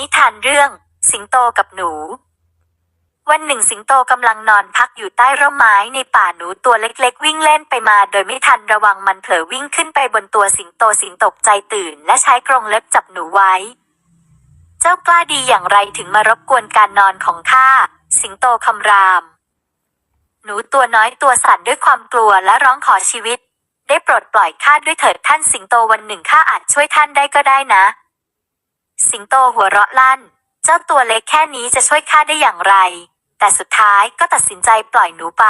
นิทานเรื่อง สิงโตกับหนู วันหนึ่งสิงโตกำลังนอนพักอยู่ใต้ร่มไม้ในป่าหนูตัวเล็กๆ วิ่งเล่นไปมาโดยไม่ทันระวังมันเผลอวิ่งขึ้นไปบนตัวสิงโตสิงตกใจตื่น และใช้กรงเล็บจับหนูไว้ เจ้ากล้าดีอย่างไรถึงมารบกวนการนอนของข้าสิงโตคำราม หนูตัวน้อยตัวสั่นด้วยความกลัวและร้องขอชีวิต ได้โปรดปล่อยข้าด้วยเถิดท่านสิงโตวันหนึ่งข้าอาจช่วยท่านได้ก็ได้นะ สิงโตหัวเราะลั่น เจ้าตัวเล็กแค่นี้จะช่วยข้าได้อย่างไร แต่สุดท้ายก็ตัดสินใจปล่อยหนูไป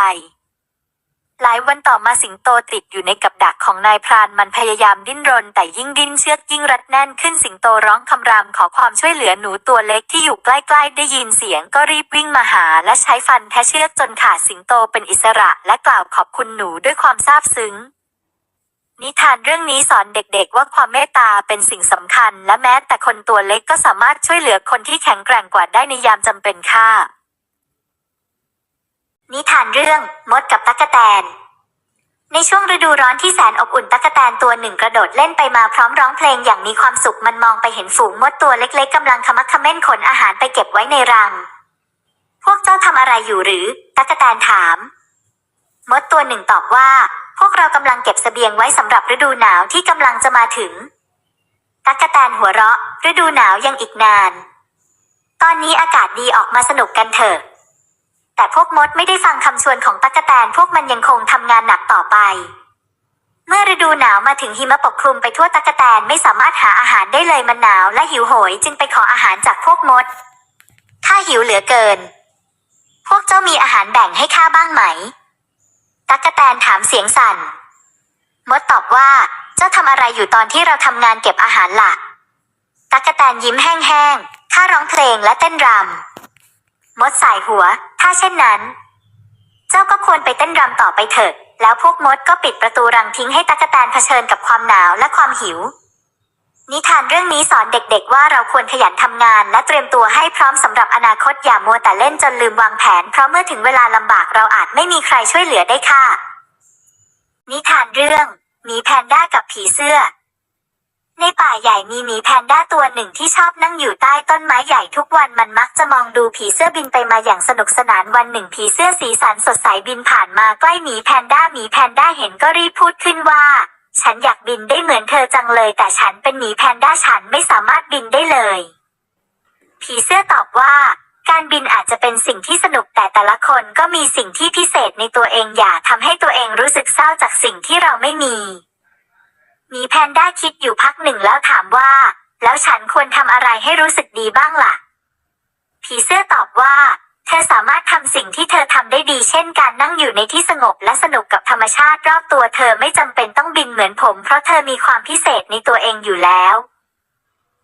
หลายวันต่อมาสิงโตติดอยู่ในกับดักของนายพรานมันพยายามดิ้นรน แต่ยิ่งดิ้นเชือกยิ่งรัดแน่นขึ้นสิงโตร้องคำรามขอความช่วยเหลือหนูตัวเล็กที่อยู่ใกล้ๆ ได้ยินเสียงก็รีบวิ่งมาหา และใช้ฟันแทะเชือกจนขาดสิงโตเป็นอิสระ และกล่าวขอบคุณหนูด้วยความซาบซึ้ง นิทานเรื่องนี้สอนเด็กๆ ว่าความเมตตาเป็นสิ่งสำคัญ และแม้แต่คนตัวเล็กก็สามารถช่วยเหลือคนที่แข็งแกร่งกว่าได้ในยามจำเป็นค่ะ นิทานเรื่องมดกับตั๊กแตน ในช่วงฤดูร้อนที่แสนอบอุ่นตั๊กแตนตัวหนึ่งกระโดดเล่นไปมาพร้อมร้องเพลงอย่างมีความสุขมันมองไปเห็นฝูงมดตัวเล็กๆกำลังขมักขม้นขนอาหารไปเก็บไว้ในรัง พวกเจ้าทำอะไรอยู่หรือตั๊กแตนถาม มดตัวหนึ่งตอบว่า พวกเรากำลังเก็บเสบียงไว้สำหรับฤดูหนาวที่กำลังจะมาถึง ตั๊กแตนหัวเราะ ฤดูหนาวยังอีกนาน ตอนนี้อากาศดีออกมาสนุกกันเถอะ แต่พวกมดไม่ได้ฟังคำชวนของตั๊กแตนพวกมันยังคงทำงานหนักต่อไป เมื่อฤดูหนาวมาถึงหิมะปกคลุมไปทั่วตั๊กแตนไม่สามารถหาอาหารได้เลยมันหนาวและหิวโหยจึงไปขออาหารจากพวกมด ข้าหิวเหลือเกิน พวกเจ้ามีอาหารแบ่งให้ข้าบ้างไหม ตั๊กแตนถามเสียงสั่น มดตอบว่า เจ้าทำอะไรอยู่ตอนที่เราทำงานเก็บอาหารล่ะ ตั๊กแตนยิ้มแห้งๆข้าร้องเพลงและเต้นรำ มดสายหัว ถ้าเช่นนั้น เจ้าก็ควรไปเต้นรำต่อไปเถอะ แล้วพวกมดก็ปิดประตูรังทิ้งให้ตั๊กแตนเผชิญกับความหนาวและความหิว นิทานเรื่องนี้สอนเด็กๆ ว่าเราควรขยันทำงาน และเตรียมตัวให้พร้อมสำหรับอนาคตอย่ามัวแต่เล่นจนลืมวางแผน เพราะเมื่อถึงเวลาลำบากเราอาจไม่มีใครช่วยเหลือได้ค่ะ นิทานเรื่องหมีแพนด้ากับผีเสื้อ ในป่าใหญ่มีหมีแพนด้าตัวหนึ่งที่ชอบนั่งอยู่ใต้ต้นไม้ใหญ่ทุกวันมันมักจะมองดูผีเสื้อบินไปมาอย่างสนุกสนานวันหนึ่งผีเสื้อสีสันสดใสบินผ่านมาใกล้หมีแพนด้าหมีแพนด้าเห็นก็รีบพูดขึ้นว่า ฉันอยากบินได้เหมือนเธอจังเลย แต่ฉันเป็นหมีแพนด้าฉันไม่สามารถบินได้เลย ผีเสื้อตอบว่า การบินอาจจะเป็นสิ่งที่สนุกแต่แต่ละคนก็มีสิ่งที่พิเศษในตัวเองอย่าทำให้ตัวเองรู้สึกเศร้าจากสิ่งที่เราไม่มีหมีแพนด้าคิดอยู่พักหนึ่งแล้วถามว่า แล้วฉันควรทำอะไรให้รู้สึกดีบ้างล่ะ ผีเสื้อตอบว่า เธอสามารถทำสิ่งที่เธ อยู่ในที่สงบและสนุกกับธรรมชาติรอบตัวเธอไม่จำเป็นต้องบินเหมือนผม เพราะเธอมีความพิเศษในตัวเองอยู่แล้ว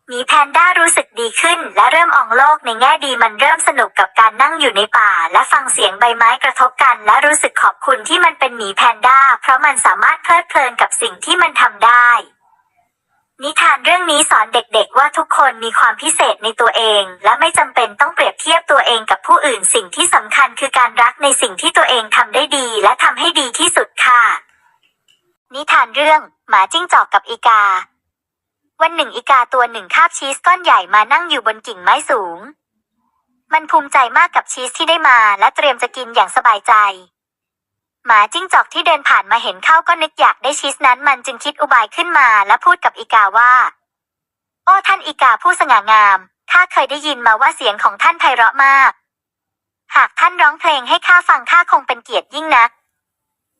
หมีแพนด้ารู้สึกดีขึ้น และเริ่มอองโลกในแง่ดีมันเริ่มสนุกกับการนั่งอยู่ในป่า และฟังเสียงใบไม้กระทบกัน และรู้สึกขอบคุณที่มันเป็นหมีแพนด้า เพราะมันสามารถเพลิดเพลินกับสิ่งที่มันทำได้ เรื่องนี้สอนเด็กๆ ว่าทุกคนมีความพิเศษในตัวเอง และไม่จำเป็นต้องเปรียบเทียบตัวเองกับผู้อื่น สิ่งที่สำคัญคือการรักในสิ่งที่ตัวเองทำได้ดี และทำให้ดีที่สุดค่ะ นิทานเรื่อง หมาจิ้งจอกกับอีกา วันหนึ่งอีกาตัวหนึ่งคาบชีสก้อนใหญ่มานั่งอยู่บนกิ่งไม้สูง มันภูมิใจมากกับชีสที่ได้มา และเตรียมจะกินอย่างสบายใจ หมาจิ้งจอกที่เดินผ่านมาเห็นเข้าก็นึกอยากได้ชีสนั้นมันจึงคิดอุบายขึ้นมาและพูดกับอีกาว่า โอ้ท่านอีกาผู้สง่างามข้าเคยได้ยินมาว่าเสียงของท่านไพเราะมาก หากท่านร้องเพลงให้ข้าฟังข้าคงเป็นเกียรติยิ่งนัก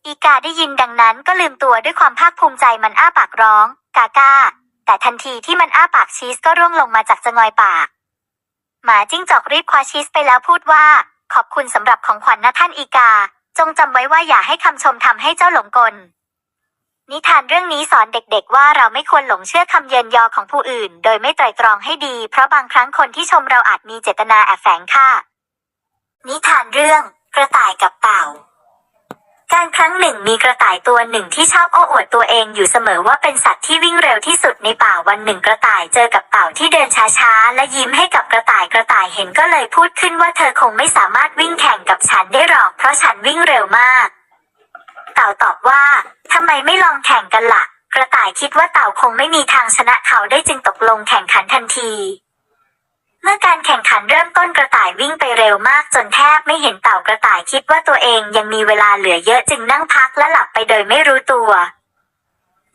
อีกาได้ยินดังนั้นก็ลืมตัวด้วยความภาคภูมิใจมันอ้าปากร้อง กากาแต่ทันทีที่มันอ้าปากชีสก็ร่วงลงมาจากจงอยปาก หมาจิ้งจอกรีบคว้าชีสไปแล้วพูดว่า ขอบคุณสำหรับของขวัญนะท่านอีกา จงจำไว้ว่าอย่าให้คำชมทำให้เจ้าหลงกล นิทานเรื่องนี้สอนเด็กๆ ว่าเราไม่ควรหลงเชื่อคำเยินยอของผู้อื่น โดยไม่ไตร่ตรองให้ดี เพราะบางครั้งคนที่ชมเราอาจมีเจตนาแอบแฝงค่ะนิทานเรื่องกระต่ายกับเต่า หนึ่งมีกระต่ายตัวหนึ่งที่ชอบโอ้อวดตัวเองอยู่เสมอว่าเป็นสัตว์ที่วิ่งเร็วที่สุดในป่าวันหนึ่งกระต่ายเจอกับเต่าที่เดินช้าๆ และยิ้มให้กับกระต่ายกระต่ายเห็นก็เลยพูดขึ้นว่าเธอคงไม่สามารถวิ่งแข่งกับฉันได้หรอก เพราะฉันวิ่งเร็วมาก เต่าตอบว่าทำไมไม่ลองแข่งกันละ่ะ กระต่ายคิดว่าเต่าคงไม่มีทางชนะเขาได้จึงตกลงแข่งขันทันที เมื่อการแข่งขันเริ่มต้นกระต่ายวิ่งไปเร็วมากจนแทบไม่เห็นเต่ากระต่ายคิดว่าตัวเองยังมีเวลาเหลือเยอะจึงนั่งพักและหลับไปโดยไม่รู้ตัว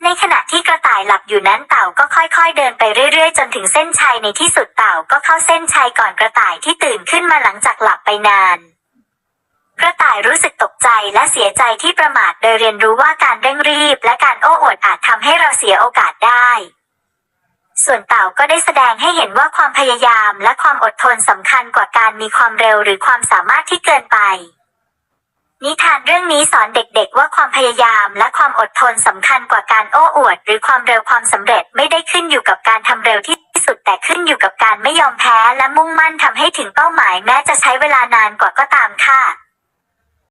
ในขณะที่กระต่ายหลับอยู่นั้นเต่าก็ค่อย ๆ เดินไปเรื่อย ๆ จนถึงเส้นชัยในที่สุดเต่าก็เข้าเส้นชัยก่อนกระต่ายที่ตื่นขึ้นมาหลังจากหลับไปนานกระต่ายรู้สึกตกใจและเสียใจที่ประมาทโดยเรียนรู้ว่าการเร่งรีบและการโอ้อวดอาจทำให้เราเสียโอกาสได้ ส่วนเต่าก็ได้แสดงให้เห็นว่าความพยายามและความอดทนสำคัญกว่าการมีความเร็วหรือความสามารถที่เกินไป นิทานเรื่องนี้สอนเด็กๆ ว่าความพยายามและความอดทนสำคัญกว่าการโอ้อวด หรือความเร็วความสำเร็จไม่ได้ขึ้นอยู่กับการทำเร็วที่สุดแต่ขึ้นอยู่กับการไม่ยอมแพ้และมุ่งมั่นทำให้ถึงเป้าหมายแม้จะใช้เวลานานกว่าก็ตามค่ะ